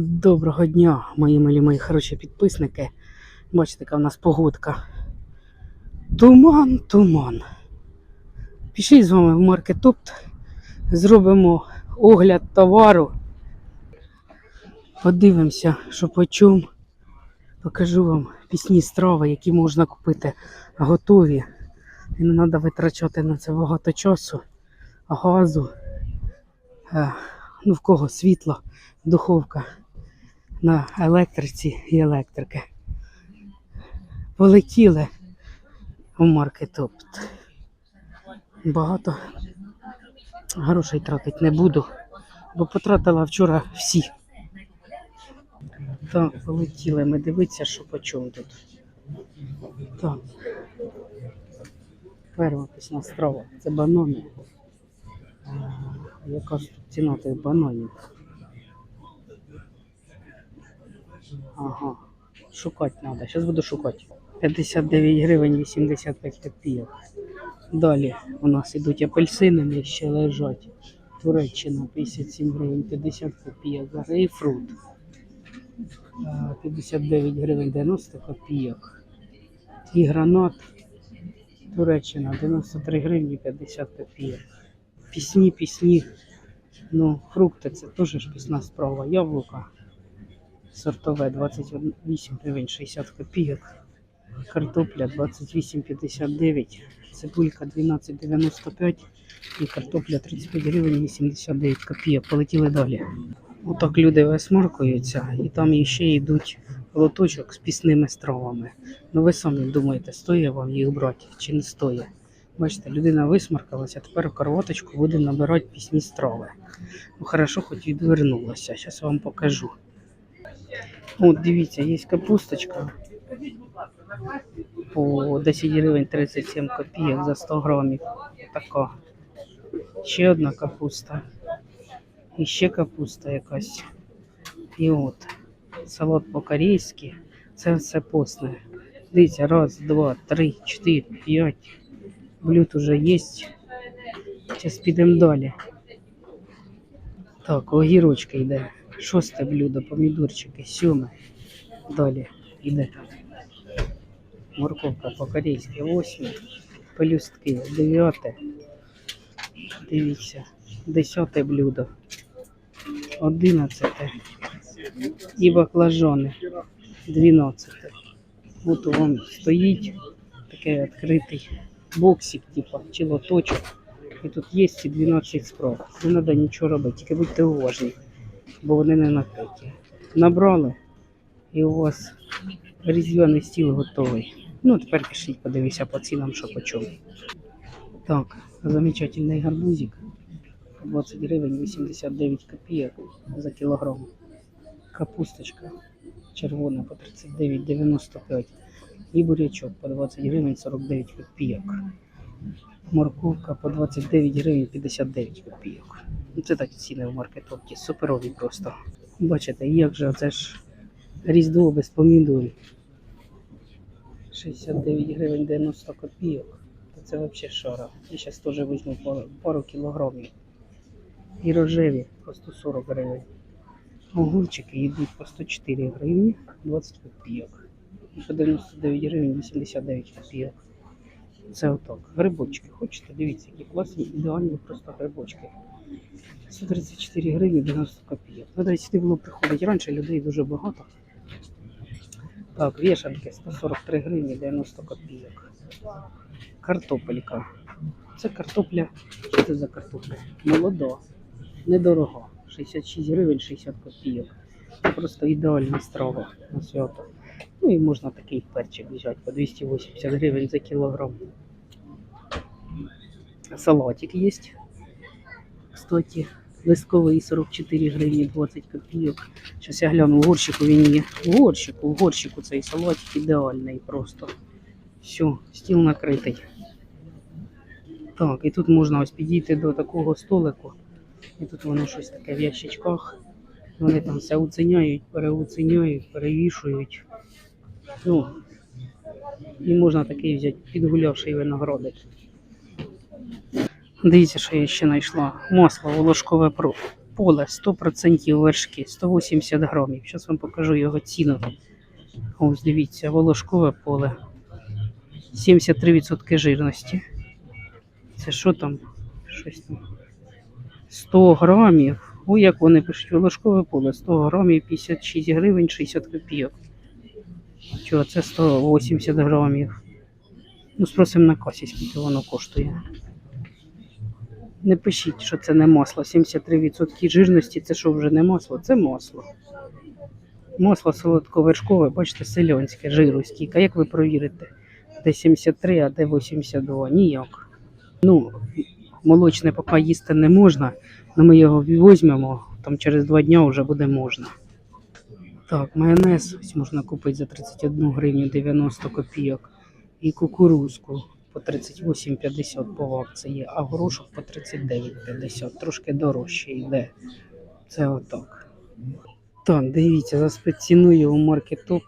Доброго дня, мої милі, мої хороші підписники. Бачите, яка в нас погодка. Туман, туман. Пішли з вами в маркетопт, зробимо огляд товару. Подивимося, що по. Покажу вам пісні страви, які можна купити готові. І не треба витрачати на це багато часу, газу. Е, Ну, в кого світло, духовка на електриці і електрики. Полетіли у маркетопт. Багато грошей тратити не буду, бо потратила вчора всі. Так, полетіли ми дивитися, що по чому тут. Так. Перша пісня страва. Це банани. А, Яка ж тут ціна тих бананів? Ага. Шукати треба. Зараз буду шукати. 59 гривень 85 копійок. Далі у нас ідуть апельсини, ще лежать. Туреччина 57 гривень 50 копійок. Грейпфрут. 59 гривень 90 копійок. І гранат. Туреччина 93 гривні 50 копійок. Пісні, пісні. Ну, фрукти це теж ж пісна справа. Яблука сортове 28 гривень 60 копійок. Картопля 28,59, цибулька 12,95 і картопля 35 гривень 89 копійок. Полетіли далі. Отак люди висмаркуються і там ще йдуть лоточок з пісними стравами. Ну ви самі думаєте, стоїть вам їх брати чи не стоїть. Бачите, людина висмаркалася, тепер в карваточку буде набирати пісні страви. Ну, хорошо, хоч відвернулася. Зараз вам покажу. От дивіться, є капусточка по 10 гривень 37 копійок за 100 грамів. Така. Ще одна капуста. І ще капуста якась. І от. Салат по-корейськи. Це все постне. Дивіться, раз, два, три, чотири, п'ять. Блюд уже є. Зараз підемо далі. Так, огірочка йде. Шосте блюдо, помідорчики, сьоме. Далі йде. Морковка по-корейськи, восьме. Пелюстки, дев'яте. Дивіться, десяте блюдо. Одинадцяте. І баклажани. Дванадцяте. От вам стоїть такий відкритий боксик, типа, чи лоточок. І тут є ці 12 спроб. Не треба нічого робити, тільки будьте уважні, Бо вони не накриті. Набрали, і у вас різдвяний стіл готовий. Ну, тепер пішліть, подивися по цінам, що по чому. Так, замечательний гарбузик. 20 гривень 89 копійок за кілограм. Капусточка червона по 39,95. І бурячок по 20 гривень 49 копійок. Морковка по 29 гривень 59 копійок. Ну, Це так ціни в маркетопті. Суперові просто. Бачите, як же це ж різдво без помідорів. 69 гривень 90 копійок. Це взагалі шара. Я зараз теж візьму пару, пару кілограмів. І рожеві по 140 гривень. Огурчики йдуть по 104 гривні 20 копійок. І по 99 гривень 89 копійок. Це отак. Грибочки. Хочете? Дивіться, які класні, ідеальні просто грибочки. 134 гривні 90 копійок. Ну, десь сюди було приходить раніше, людей дуже багато. Так, вішанки 143 гривні 90 копійок. Картопелька. Це картопля. Що це за картопля? Молода. Недорого. 66 гривень 60 копійок. Це просто ідеальна страва на свято. Ну і можна такий перчик взяти по 280 гривень за кілограм. Салатик є. Кстати, листковий 44 гривні 20 копійок. Зараз я гляну, в горщику він є. В горщику, в горщику цей салатик ідеальний просто. Все, стіл накритий. Так, і тут можна ось підійти до такого столику. І тут воно щось таке в ящичках. Вони там все оціняють, переоціняють, перевішують. Ну, і можна такий взяти підгулявший виноградик. Дивіться, що я ще знайшла. Масло волошкове про поле 100% вершки, 180 грамів. Зараз вам покажу його ціну. Ось дивіться, волошкове поле. 73% жирності. Це що там? Щось там. 100 грамів. Ой, як вони пишуть, волошкове поле 100 грамів 56 гривень 60 копійок. Чого, це 180 грамів. Ну, спросимо на касі, скільки воно коштує. Не пишіть, що це не масло. 73% жирності це що вже не масло? Це масло. Масло солодковершкове, бачите, селянське, жиру скільки. Як ви провірите? Де 73, а де 82? Ніяк. Ну, молочне поки їсти не можна, але ми його візьмемо, там через два дні вже буде можна. Так, майонез можна купити за 31 гривню 90 копійок. І кукурузку по 38,50 по акції, а горошок по 39,50. Трошки дорожче йде. Це отак. Так, дивіться, за спецціною у маркетоп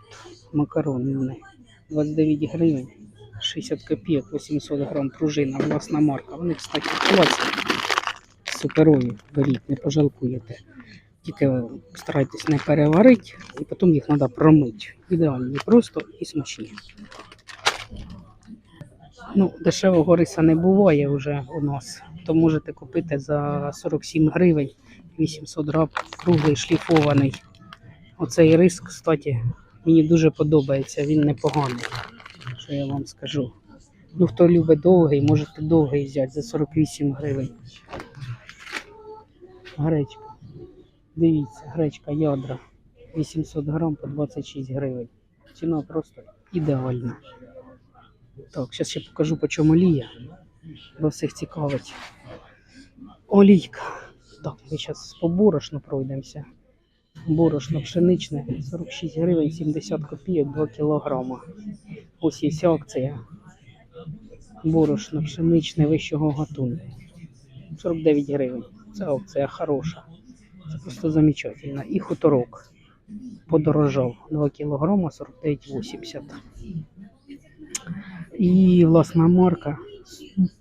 макарони 29 гривень, 60 копійок, 800 грам пружина, власна марка. Вони, кстати, класні. Суперові, беріть, не пожалкуєте. Тільки старайтесь не переварити, і потім їх треба промити. Ідеальні, просто і смачні. Ну, дешевого риса не буває вже у нас, то можете купити за 47 гривень 800 грам круглий шліфований. Оцей рис, кстати, мені дуже подобається, він непоганий, що я вам скажу. Ну, хто любить довгий, можете довгий взяти за 48 гривень. Гречка. Дивіться, гречка ядра 800 грам по 26 гривень. Ціна просто ідеальна. Так, зараз ще покажу, по чому олія. Бо всіх цікавить. Олійка. Так, ми зараз по борошну пройдемося. Борошно пшеничне 46 гривень 70 копійок 2 кілограма. Ось є вся акція. Борошно пшеничне вищого гатунку. 49 гривень. Це акція хороша. Це просто замечательно. І хуторок подорожав 2 кілограма 49,80. І власна марка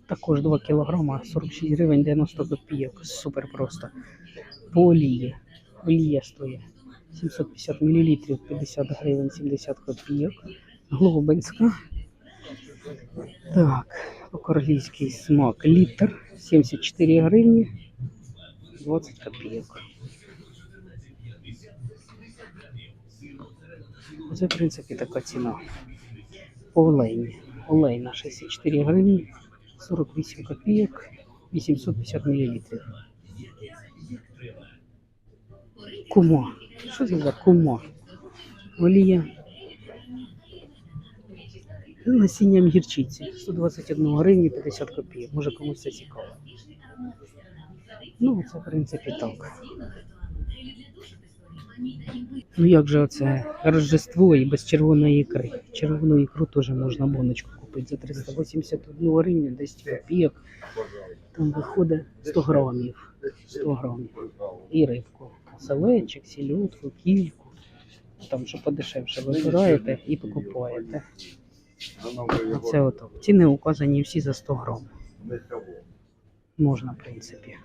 також 2 кілограма 46 гривень 90 копійок. Супер просто. По олії. Олія стоїть 750 мл 50 гривень 70 копійок. Глобинська. Так, по-королівський смак літр 74 гривні 20 копійок. Це, в принципі, така ціна. По олейні. Олейна 64 гривні, 48 копійок, 850 мл. Кума. Що це за кума? З Насінням гірчиці. 121 гривні 50 копійок. Може комусь це цікаво. Ну, це в принципі так. Ну як же оце Рождество і без червоної ікри. Червону ікру теж можна боночку купити за 381 гривню, 10 копійок. Там виходить 100 грамів. 100 грамів. І рибку. Селечик, сільотку, кільку. Там, що подешевше вибираєте і покупаєте. Оце отак. Ціни указані всі за 100 грам. Можна, в принципі.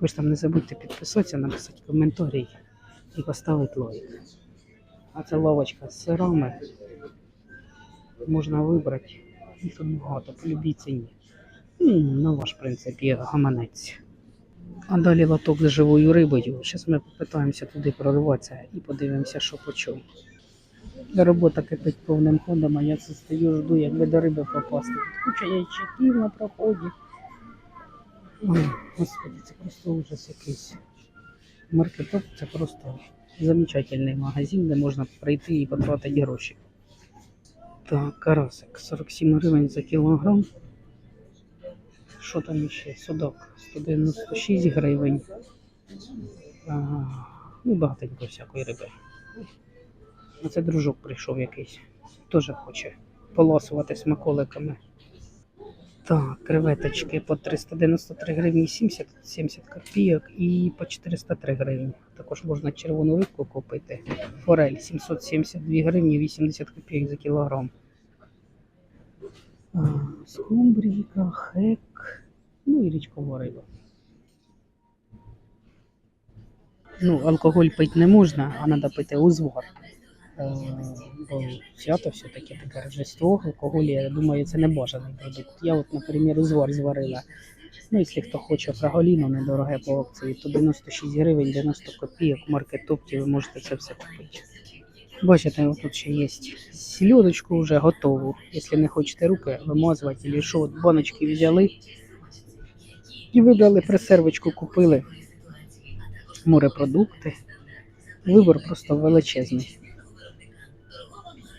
Ви ж там не забудьте підписатися, написати коментарі і поставити лайк. А це лавочка з сирами. Можна вибрати. Їх тут багато, по любій ціні. М, На ваш, в принципі, гаманець. А далі лоток з живою рибою. Зараз ми попитаємося туди прорватися і подивимося, що по чому. Робота кипить повним ходом, а я це стою, жду, як би до риби попасти. Тут куча яйчаків на проході. Ой, господи, це просто ужас якийсь. Маркетоп це просто замечательний магазин, де можна прийти і потратити гроші. Так, карасик 47 гривень за кілограм. Що там ще? Судак 196 гривень. Ага. Ну, багатенько всякої риби. А це дружок прийшов якийсь. Теж хоче поласувати смаколиками. Так, креветочки по 393 гривні 70, 70 копійок і по 403 гривні. Також можна червону рибку купити. Форель 772 гривні 80 копійок за кілограм. Скумбрійка, хек, ну і річкова риба. ну, алкоголь пити не можна, а треба пити узвар. Е, Бо свято все-таки таке Рождество, алкоголь, я думаю, це не бажаний продукт. Я от, наприклад, узвар зварила. Ну, якщо хто хоче фраголіно недороге по акції, то 96 гривень, 90 копійок, маркетопті ви можете це все купити. Бачите, тут ще є сільодочку вже готову. Якщо не хочете руки вимазувати, або що, от баночки взяли і вибрали пресервочку, купили морепродукти. Вибор просто величезний.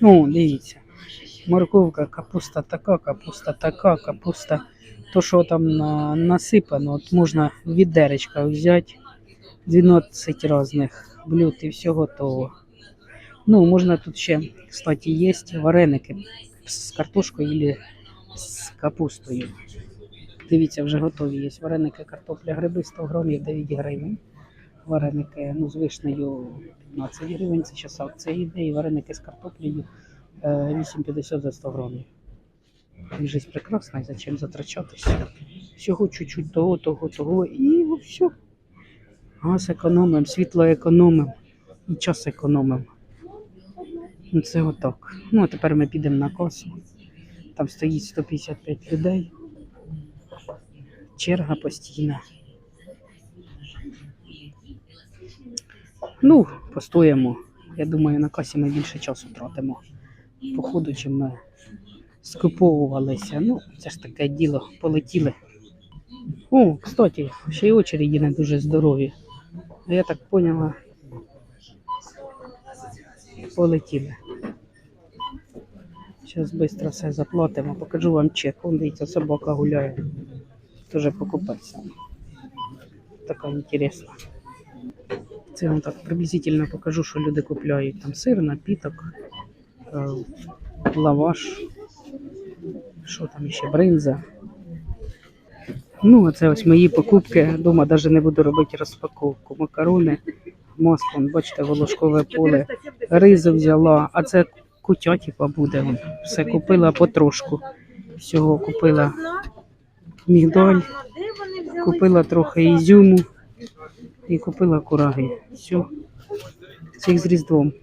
Ну, дивіться. Морковка, капуста така, капуста така, капуста. То, що там насипано, от можна відеречка взяти 12 різних блюд і все готово. Ну, можна тут ще, кстати, є вареники з картошкою або з капустою. Дивіться, вже готові є вареники, картопля, гриби 100 грамів 9 гривень. Вареники ну, з вишнею 15 гривень, це зараз акція йде, і вареники з картоплею е, 8,50 за 100 грамів. І Жизнь прекрасна, і зачем затрачатися? Всього чуть-чуть того, того, того, і все. Газ економимо, світло економимо і час економимо. Ну, Це отак. Ну, а тепер ми підемо на касу. Там стоїть 155 людей. Черга постійна. Ну, постоїмо. Я думаю, на касі ми більше часу тратимо. Походу, чим ми скуповувалися. Ну, це ж таке діло, полетіли. О, кстати, ще й очереді не дуже здорові. Я так поняла. Полетіли. Зараз швидко все заплатимо. Покажу вам чек. Вон дивіться, собака гуляє. Тоже покупатися. Така інтересна. Це я вам так приблизительно покажу, що люди купляють. Там сир, напіток, е, лаваш, що там ще, бринза. Ну, а це ось мої покупки. Дома навіть не буду робити розпаковку. Макарони, масло, бачите, волошкове поле, ризу взяла, а це кутя, типа буде. Все купила потрошку. Всього купила мігдаль, купила трохи ізюму і купила кураги. Все. Всіх з Різдвом.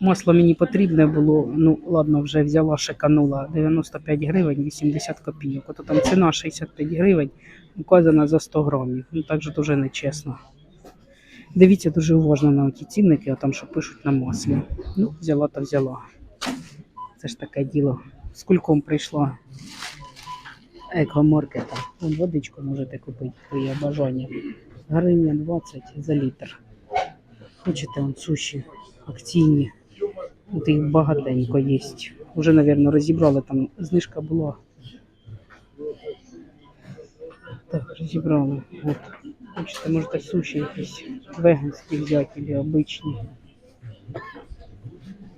Масло мені потрібне було, ну ладно, вже взяла, шиканула 95 гривень 80 копійок. Ото там ціна 65 гривень, указана за 100 грамів. Ну так же дуже нечесно. Дивіться дуже уважно на ті цінники, а там що пишуть на маслі. Ну, взяла та взяла. Це ж таке діло. З кульком прийшла екомаркета. Вон водичку можете купити, своє бажання. Гривня 20 за літр. Хочете он суші акційні. От їх багатенько є. Уже, мабуть, розібрали, там знижка була. Так, розібрали. От. Хочете, можете суші якісь веганські взяти або обичні.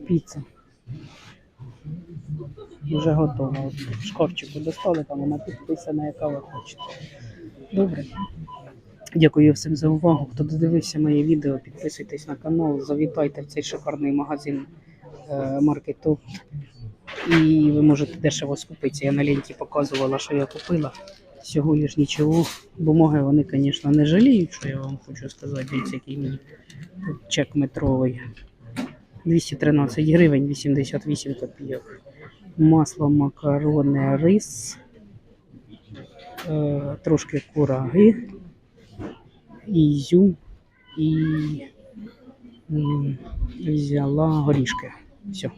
Піца. Вже готова. От шкафчику достали, там вона підписана, яка ви хочете. Добре. Дякую всім за увагу. Хто додивився моє відео, підписуйтесь на канал, завітайте в цей шикарний магазин е, марки Топ. І ви можете дешево скупитися. Я на ленті показувала, що я купила. Всього лиш нічого. Бумаги вони, звісно, не жаліють, що я вам хочу сказати. Дивіться, який мені чек метровий. 213 гривень 88 копійок. Масло, макарони, рис, е, трошки кураги, ізюм і взяла горішки. Все.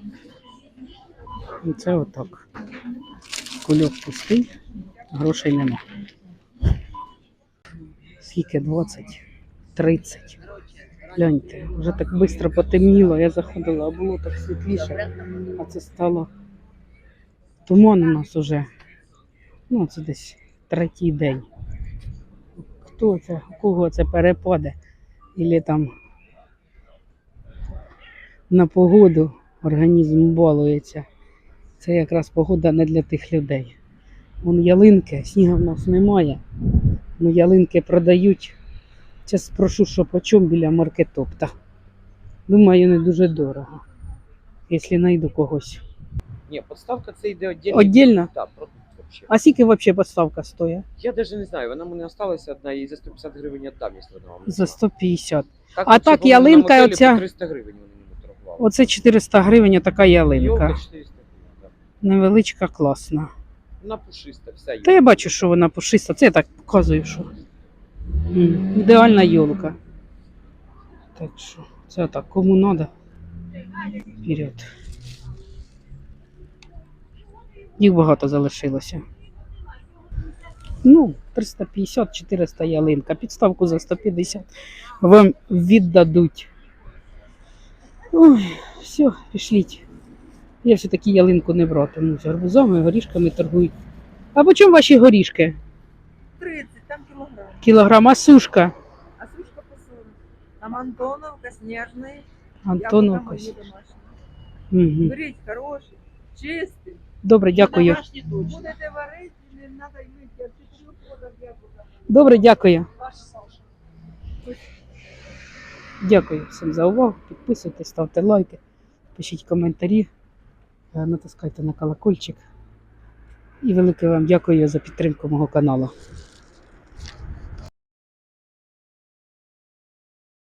І це отак. Кульок пустий, грошей нема. Скільки? 20, 30. Гляньте, вже так швидко потемніло, я заходила, а було так світліше, а це стало туман у нас уже. Ну, це десь третій день. Хто це, у кого це перепаде? Ілі там на погоду організм балується. Це якраз погода не для тих людей. Вон ялинки, снігу в нас немає. Ну, ялинки продають. Зараз спрошу, що по чому біля маркетопта. Думаю, не дуже дорого. Якщо знайду когось. Ні, подставка це йде віддільно. Отдільно? Так, продукт. взагалі. А скільки взагалі подставка стоїть? Я навіть не знаю, вона в мене залишилася одна, і за 150 гривень віддам, якщо вона вам. За 150. Так, А так, на ялинка мотелі оця- по 300 гривень вони мені торгували. Оце 400 гривень, така ялинка. Йолка 400 гривень, так. Невеличка, класна. Вона пушиста, вся Та я бачу, що вона пушиста. Це я так показую, що М, ідеальна йолка. Так що, це так, кому треба, вперед. Їх багато залишилося. Ну, 350-400 ялинка. Підставку за 150 вам віддадуть. Ой, все, пішліть. Я все-таки ялинку не братиму. З гарбузами, горішками торгують. А по чому ваші горішки? 30, там килограмм. Кілограм, а сушка? А сушка по 40. Там Антоновка, снежный. Антоновка. Угу. Беріть, хороший, чистий. Добре, дякую. Будете варити, не треба мити. Добре, дякую. Дякую всім за увагу. Підписуйтесь, ставте лайки, пишіть коментарі, е, натискайте на колокольчик. І велике вам дякую за підтримку мого каналу.